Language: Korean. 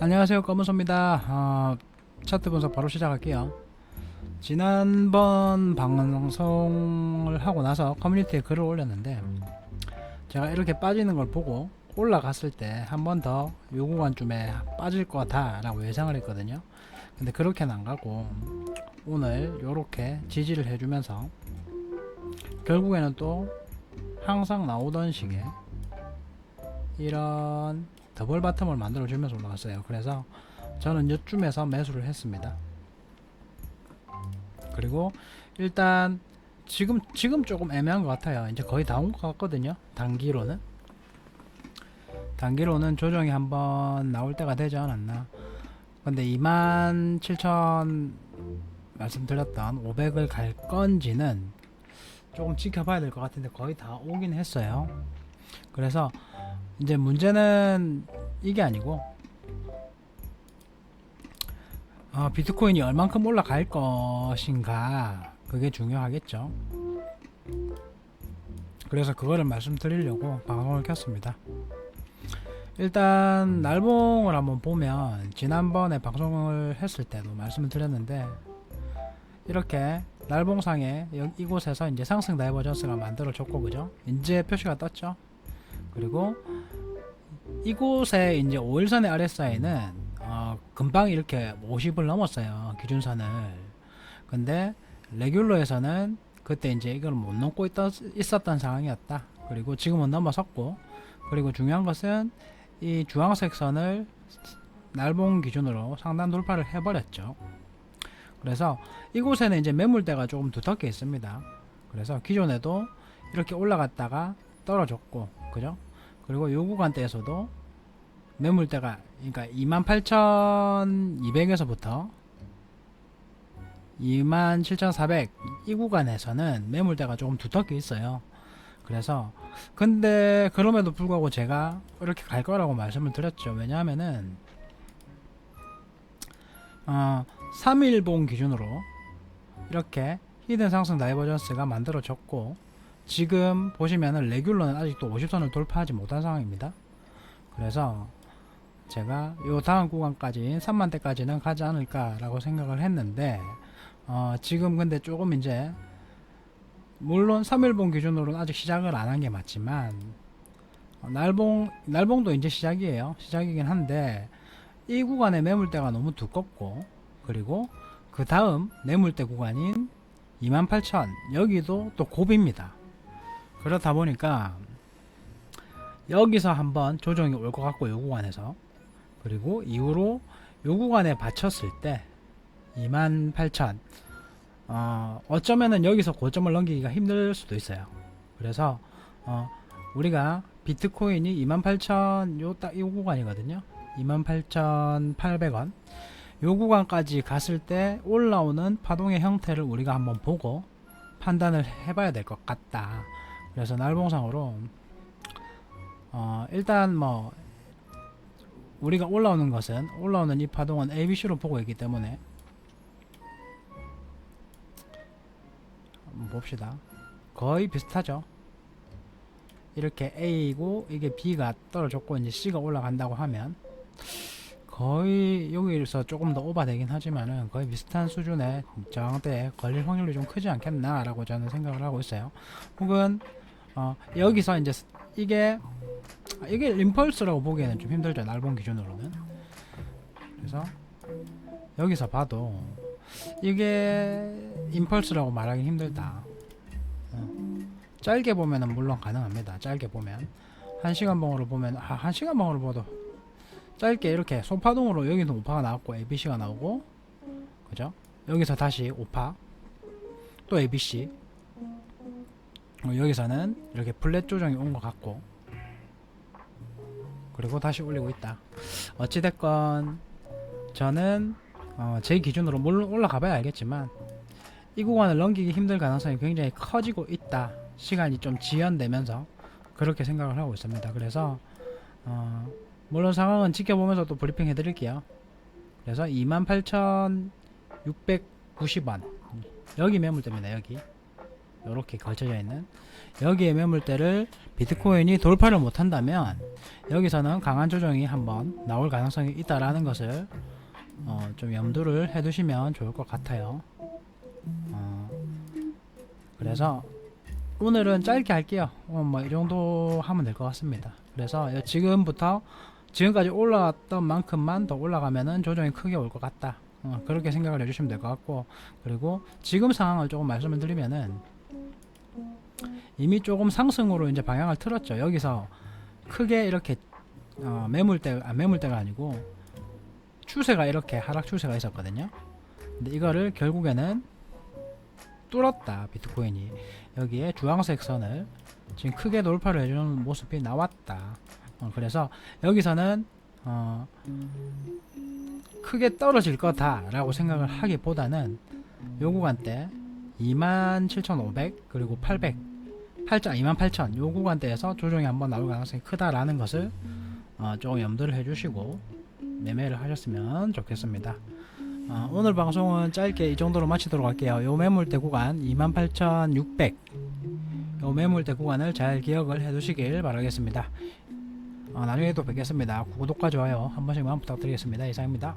안녕하세요. 검은소입니다. 어, 차트 분석 바로 시작할게요. 지난번 방송을 하고 나서 커뮤니티에 글을 올렸는데 제가 이렇게 빠지는 걸 보고 올라갔을 때 한 번더 요구관쯤에 빠질 것 같아 라고 예상을 했거든요. 근데 그렇게는 안 가고 오늘 요렇게 지지를 해주면서 결국에는 또 항상 나오던 식의 이런 더블 바텀을 만들어 주면서 올라갔어요. 그래서 저는 이쯤에서 매수를 했습니다. 그리고 일단 지금 지금 조금 애매한 것 같아요. 이제 거의 다 온 것 같거든요. 단기로는. 단기로는 조정이 한번 나올 때가 되지 않았나. 근데 27,000 말씀드렸던 500을 갈 건지는 조금 지켜봐야 될 것 같은데 거의 다 오긴 했어요 그래서 이제 문제는 이게 아니고 어, 비트코인이 얼만큼 올라갈 것인가 그게 중요하겠죠. 그래서 그거를 말씀드리려고 방송을 켰습니다. 일단 날봉을 한번 보면 지난번에 방송을 했을 때도 말씀을 드렸는데 이렇게 날봉상에 여- 이곳에서 이제 상승 다이버전스가 만들어졌고 그죠? 이제 표시가 떴죠 그리고 이곳에 이제 5일선의 RSI는 어, 금방 이렇게 50을 넘었어요 기준선을. 근데 레귤러에서는 그때 이제 이걸 못 넘고 있던, 있었던 상황이었다. 그리고 지금은 넘어섰고. 그리고 중요한 것은 이 주황색 선을 날봉 기준으로 상단 돌파를 해버렸죠. 그래서 이곳에는 이제 매물대가 조금 두텁게 있습니다. 그래서 기존에도 이렇게 올라갔다가 떨어졌고 그죠 그리고 요 구간대에서도 매물대가 그러니까 28,200에서부터 27,400 이 구간에서는 매물대가 조금 두텁게 있어요. 그래서 근데 그럼에도 불구하고 제가 이렇게 갈 거라고 말씀을 드렸죠. 왜냐하면은 어 3일봉 기준으로 이렇게 히든 상승 다이버전스가 만들어졌고 지금 보시면은 레귤러는 아직도 50선을 돌파하지 못한 상황입니다. 그래서 제가 요 다음 구간까지 3만대까지는 가지 않을까라고 생각을 했는데 어, 지금 근데 조금 이제 물론 3일봉 기준으로는 아직 시작을 안 한 게 맞지만 어, 날봉 날봉도 이제 시작이에요. 시작이긴 한데 이 구간의 매물대가 너무 두껍고 그리고 그 다음 매물대 구간인 28,000 여기도 또 고비입니다. 그렇다 보니까 여기서 한번 조정이 올 것 같고 요 구간에서 그리고 이후로 요 구간에 받쳤을 때 28,000 어, 어쩌면은 여기서 고점을 넘기기가 힘들 수도 있어요. 그래서 어, 우리가 비트코인이 28,000 요딱이 구간이거든요. 28,800원 요 구간까지 갔을 때 올라오는 파동의 형태를 우리가 한번 보고 판단을 해봐야 될 것 같다. 그래서 날봉상으로 어, 일단 뭐 우리가 올라오는 것은 올라오는 이 파동은 ABC로 보고 있기 때문에 봅시다. 거의 비슷하죠. 이렇게 A이고 이게 B가 떨어졌고 이제 C가 올라간다고 하면 거의 여기서 조금 더 오버되긴 하지만은 거의 비슷한 수준의 저항대에 걸릴 확률이 좀 크지 않겠나라고 저는 생각을 하고 있어요. 혹은 어, 여기서 이제 스- 이게 아, 이게 임펄스라고 보기에는 좀 힘들죠 날본 기준으로는. 그래서 여기서 봐도 이게 임펄스라고 말하기 힘들다. 어, 짧게 보면은 물론 가능합니다. 짧게 보면. 한 시간 봉으로 보면 아, 한 시간 봉으로 봐도 짧게 이렇게 소파동으로 여기서 오파가 나왔고 ABC가 나오고 그죠? 여기서 다시 오파 또 ABC 어, 여기서는 이렇게 플랫 조정이 온 것 같고. 그리고 다시 올리고 있다. 어찌됐건 저는 어, 제 기준으로 물론 올라가 봐야 알겠지만 이 구간을 넘기기 힘들 가능성이 굉장히 커지고 있다. 시간이 좀 지연되면서 그렇게 생각을 하고 있습니다. 그래서 어, 물론 상황은 지켜보면서 또 브리핑 해드릴게요. 그래서 28,690원. 여기 매물대입니다 여기 이렇게 걸쳐져 있는 여기에 매물대를 비트코인이 돌파를 못한다면 여기서는 강한 조정이 한번 나올 가능성이 있다라는 것을 어, 좀 염두를 해두시면 좋을 것 같아요. 어, 그래서 오늘은 짧게 할게요. 어, 뭐이 정도 하면 될 것 같습니다. 그래서 지금부터 지금까지 올라왔던 만큼만 더 올라가면은 조정이 크게 올 것 같다. 어, 그렇게 생각을 해주시면 될 것 같고 그리고 지금 상황을 조금 말씀을 드리면은 이미 조금 상승으로 이제 방향을 틀었죠. 여기서 크게 이렇게 어, 매물대 아 매물대가 아니고 추세가 이렇게 하락 추세가 있었거든요. 근데 이거를 결국에는 뚫었다 비트코인이 여기에 주황색 선을 지금 크게 돌파를 해주는 모습이 나왔다. 어, 그래서 여기서는 어, 크게 떨어질 거다라고 생각을 하기보다는 요 구간대 27,500 그리고 800 8자 28,000요 구간대에서 조정이 한번 나올 가능성이 크다라는 것을 어, 조금 염두를 해주시고 매매를 하셨으면 좋겠습니다. 어, 오늘 방송은 짧게 이 정도로 마치도록 할게요. 요 매물대 구간 28,600. 요 매물대 구간을 잘 기억을 해 두시길 바라겠습니다. 어, 나중에 또 뵙겠습니다. 구독과 좋아요 한 번씩만 부탁드리겠습니다. 이상입니다.